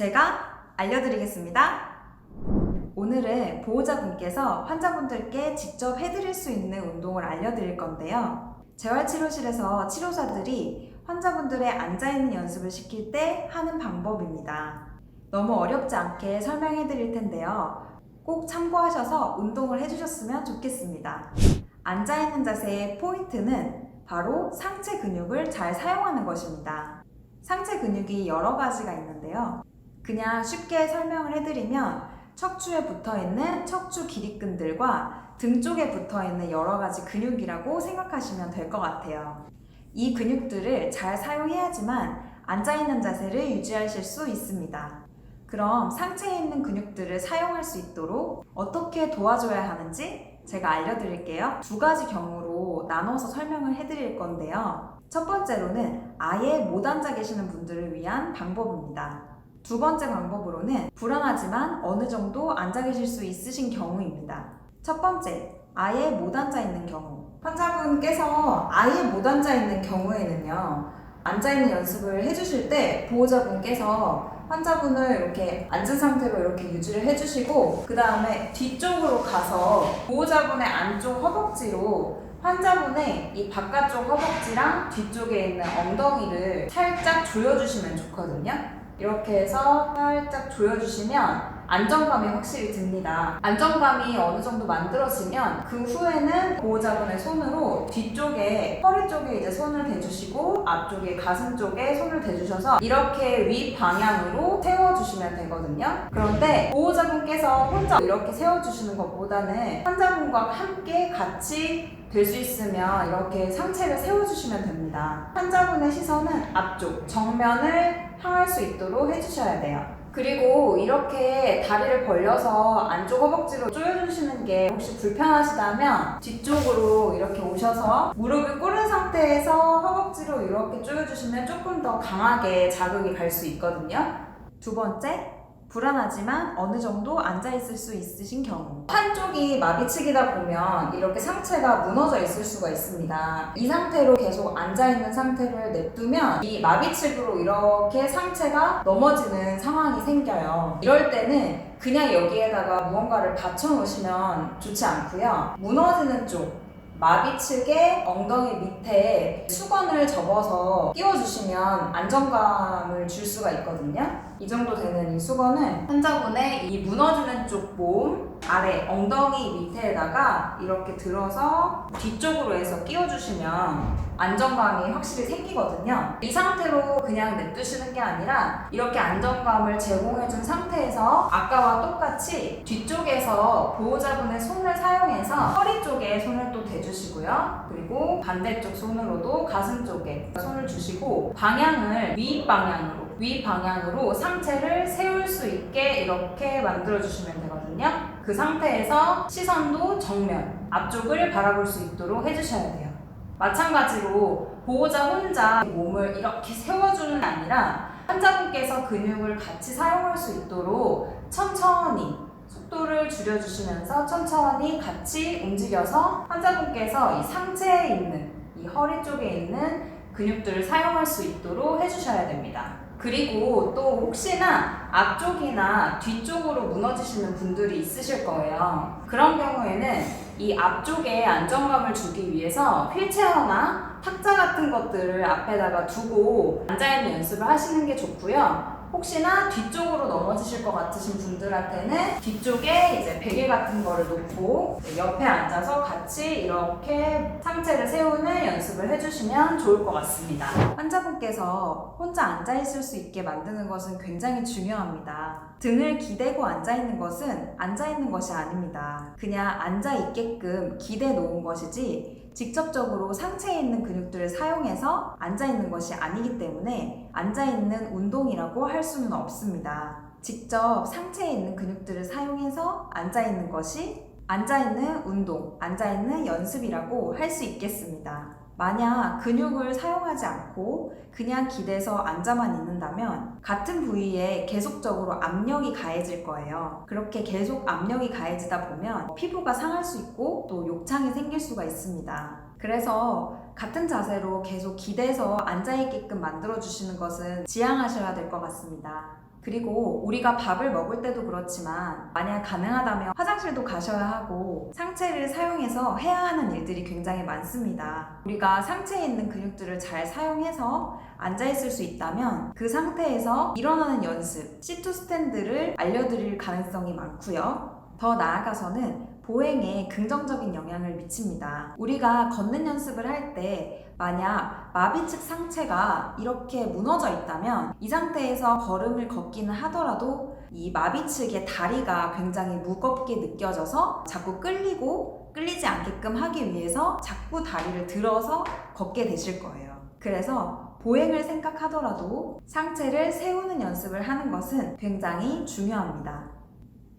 제가 알려드리겠습니다. 오늘은 보호자분께서 환자분들께 직접 해드릴 수 있는 운동을 알려드릴 건데요. 재활치료실에서 치료사들이 환자분들의 앉아있는 연습을 시킬 때 하는 방법입니다. 너무 어렵지 않게 설명해 드릴 텐데요. 꼭 참고하셔서 운동을 해주셨으면 좋겠습니다. 앉아있는 자세의 포인트는 바로 상체 근육을 잘 사용하는 것입니다. 상체 근육이 여러 가지가 있는데요. 그냥 쉽게 설명을 해드리면 척추에 붙어 있는 척추 기립근들과 등 쪽에 붙어 있는 여러 가지 근육이라고 생각하시면 될 것 같아요. 이 근육들을 잘 사용해야지만 앉아있는 자세를 유지하실 수 있습니다. 그럼 상체에 있는 근육들을 사용할 수 있도록 어떻게 도와줘야 하는지 제가 알려드릴게요. 두 가지 경우로 나눠서 설명을 해드릴 건데요. 첫 번째로는 아예 못 앉아 계시는 분들을 위한 방법입니다. 두 번째 방법으로는 불안하지만 어느 정도 앉아 계실 수 있으신 경우입니다. 첫 번째, 아예 못 앉아 있는 경우. 환자분께서 아예 못 앉아 있는 경우에는요, 앉아 있는 연습을 해주실 때 보호자분께서 환자분을 이렇게 앉은 상태로 이렇게 유지를 해주시고, 그 다음에 뒤쪽으로 가서 보호자분의 안쪽 허벅지로 환자분의 이 바깥쪽 허벅지랑 뒤쪽에 있는 엉덩이를 살짝 조여주시면 좋거든요. 이렇게 해서 살짝 조여주시면 안정감이 확실히 듭니다. 안정감이 어느 정도 만들어지면 그 후에는 보호자분의 손으로 뒤쪽에 허리 쪽에 이제 손을 대주시고 앞쪽에 가슴 쪽에 손을 대주셔서 이렇게 위 방향으로 세워주시면 되거든요. 그런데 보호자분께서 혼자 이렇게 세워주시는 것보다는 환자분과 함께 같이 될 수 있으면 이렇게 상체를 세워주시면 됩니다. 환자분의 시선은 앞쪽, 정면을 향할 수 있도록 해주셔야 돼요. 그리고 이렇게 다리를 벌려서 안쪽 허벅지로 조여주시는 게 혹시 불편하시다면 뒤쪽으로 이렇게 오셔서 무릎을 꿇은 상태에서 허벅지로 이렇게 조여주시면 조금 더 강하게 자극이 갈 수 있거든요. 두 번째, 불안하지만 어느 정도 앉아있을 수 있으신 경우. 한쪽이 마비측이다 보면 이렇게 상체가 무너져 있을 수가 있습니다. 이 상태로 계속 앉아있는 상태를 냅두면 이 마비측으로 이렇게 상체가 넘어지는 상황이 생겨요. 이럴 때는 그냥 여기에다가 무언가를 받쳐 놓으시면 좋지 않고요. 무너지는 쪽, 마비 측의 엉덩이 밑에 수건을 접어서 끼워주시면 안정감을 줄 수가 있거든요. 이 정도 되는 이 수건은 환자분의 이 무너지는 쪽 몸 아래 엉덩이 밑에다가 이렇게 들어서 뒤쪽으로 해서 끼워주시면 안정감이 확실히 생기거든요. 이 상태로 그냥 냅두시는 게 아니라 이렇게 안정감을 제공해준 상태에서 아까와 똑같이 뒤쪽에서 보호자분의 손을 사용해서 허리 쪽에 손을 또 대주시고요. 그리고 반대쪽 손으로도 가슴 쪽에 손을 주시고 방향을 위 방향으로 위 방향으로 상체를 세울 수 있게 이렇게 만들어 주시면 되거든요. 그 상태에서 시선도 정면 앞쪽을 바라볼 수 있도록 해주셔야 돼요. 마찬가지로 보호자 혼자 몸을 이렇게 세워주는 게 아니라 환자분께서 근육을 같이 사용할 수 있도록 천천히 속도를 줄여주시면서 천천히 같이 움직여서 환자분께서 이 상체에 있는 이 허리 쪽에 있는 근육들을 사용할 수 있도록 해주셔야 됩니다. 그리고 또 혹시나 앞쪽이나 뒤쪽으로 무너지시는 분들이 있으실 거예요. 그런 경우에는 이 앞쪽에 안정감을 주기 위해서 휠체어나 탁자 같은 것들을 앞에다가 두고 앉아있는 연습을 하시는 게 좋고요. 혹시나 뒤쪽으로 넘어지실 것 같으신 분들한테는 뒤쪽에 이제 베개 같은 거를 놓고 옆에 앉아서 같이 이렇게 상체를 세우는 연습을 해주시면 좋을 것 같습니다. 환자분께서 혼자 앉아있을 수 있게 만드는 것은 굉장히 중요합니다. 등을 기대고 앉아있는 것은 앉아있는 것이 아닙니다. 그냥 앉아있게끔 기대 놓은 것이지 직접적으로 상체에 있는 근육들을 사용해서 앉아있는 것이 아니기 때문에 앉아있는 운동이라고 할 수는 없습니다. 직접 상체에 있는 근육들을 사용해서 앉아있는 것이 앉아있는 운동, 앉아있는 연습이라고 할 수 있겠습니다. 만약 근육을 사용하지 않고 그냥 기대서 앉아만 있는다면 같은 부위에 계속적으로 압력이 가해질 거예요. 그렇게 계속 압력이 가해지다 보면 피부가 상할 수 있고 또 욕창이 생길 수가 있습니다. 그래서 같은 자세로 계속 기대서 앉아있게끔 만들어주시는 것은 지양하셔야 될 것 같습니다. 그리고 우리가 밥을 먹을 때도 그렇지만 만약 가능하다면 화장실도 가셔야 하고 상체를 사용해서 해야 하는 일들이 굉장히 많습니다. 우리가 상체에 있는 근육들을 잘 사용해서 앉아있을 수 있다면 그 상태에서 일어나는 연습, 시트 스탠드를 알려드릴 가능성이 많고요. 더 나아가서는 보행에 긍정적인 영향을 미칩니다. 우리가 걷는 연습을 할 때 만약 마비 측 상체가 이렇게 무너져 있다면 이 상태에서 걸음을 걷기는 하더라도 이 마비 측의 다리가 굉장히 무겁게 느껴져서 자꾸 끌리고 끌리지 않게끔 하기 위해서 자꾸 다리를 들어서 걷게 되실 거예요. 그래서 보행을 생각하더라도 상체를 세우는 연습을 하는 것은 굉장히 중요합니다.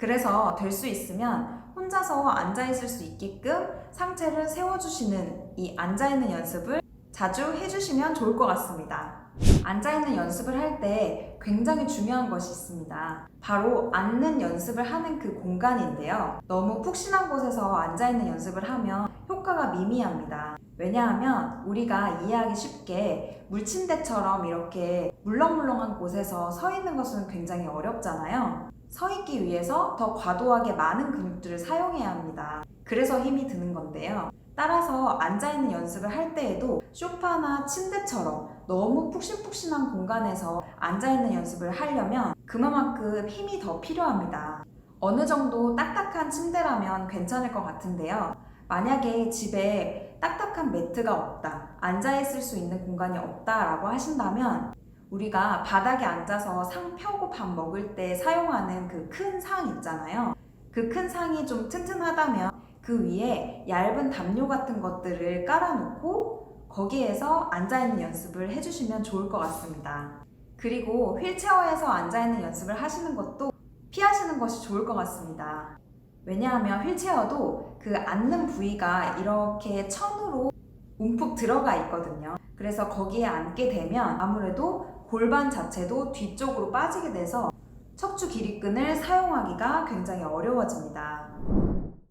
그래서 될 수 있으면 혼자서 앉아 있을 수 있게끔 상체를 세워주시는 이 앉아 있는 연습을 자주 해주시면 좋을 것 같습니다. 앉아있는 연습을 할 때 굉장히 중요한 것이 있습니다. 바로 앉는 연습을 하는 그 공간인데요. 너무 푹신한 곳에서 앉아있는 연습을 하면 효과가 미미합니다. 왜냐하면 우리가 이해하기 쉽게 물침대처럼 이렇게 물렁물렁한 곳에서 서 있는 것은 굉장히 어렵잖아요. 서 있기 위해서 더 과도하게 많은 근육들을 사용해야 합니다. 그래서 힘이 드는 건데요. 따라서 앉아있는 연습을 할 때에도 소파나 침대처럼 너무 푹신푹신한 공간에서 앉아있는 연습을 하려면 그만큼 힘이 더 필요합니다. 어느 정도 딱딱한 침대라면 괜찮을 것 같은데요. 만약에 집에 딱딱한 매트가 없다, 앉아있을 수 있는 공간이 없다라고 하신다면 우리가 바닥에 앉아서 상 펴고 밥 먹을 때 사용하는 그 큰 상 있잖아요. 그 큰 상이 좀 튼튼하다면 그 위에 얇은 담요 같은 것들을 깔아놓고 거기에서 앉아있는 연습을 해주시면 좋을 것 같습니다. 그리고 휠체어에서 앉아있는 연습을 하시는 것도 피하시는 것이 좋을 것 같습니다. 왜냐하면 휠체어도 그 앉는 부위가 이렇게 천으로 움푹 들어가 있거든요. 그래서 거기에 앉게 되면 아무래도 골반 자체도 뒤쪽으로 빠지게 돼서 척추 기립근을 사용하기가 굉장히 어려워집니다.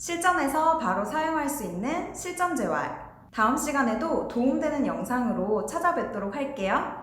실전에서 바로 사용할 수 있는 실전 재활. 다음 시간에도 도움되는 영상으로 찾아뵙도록 할게요.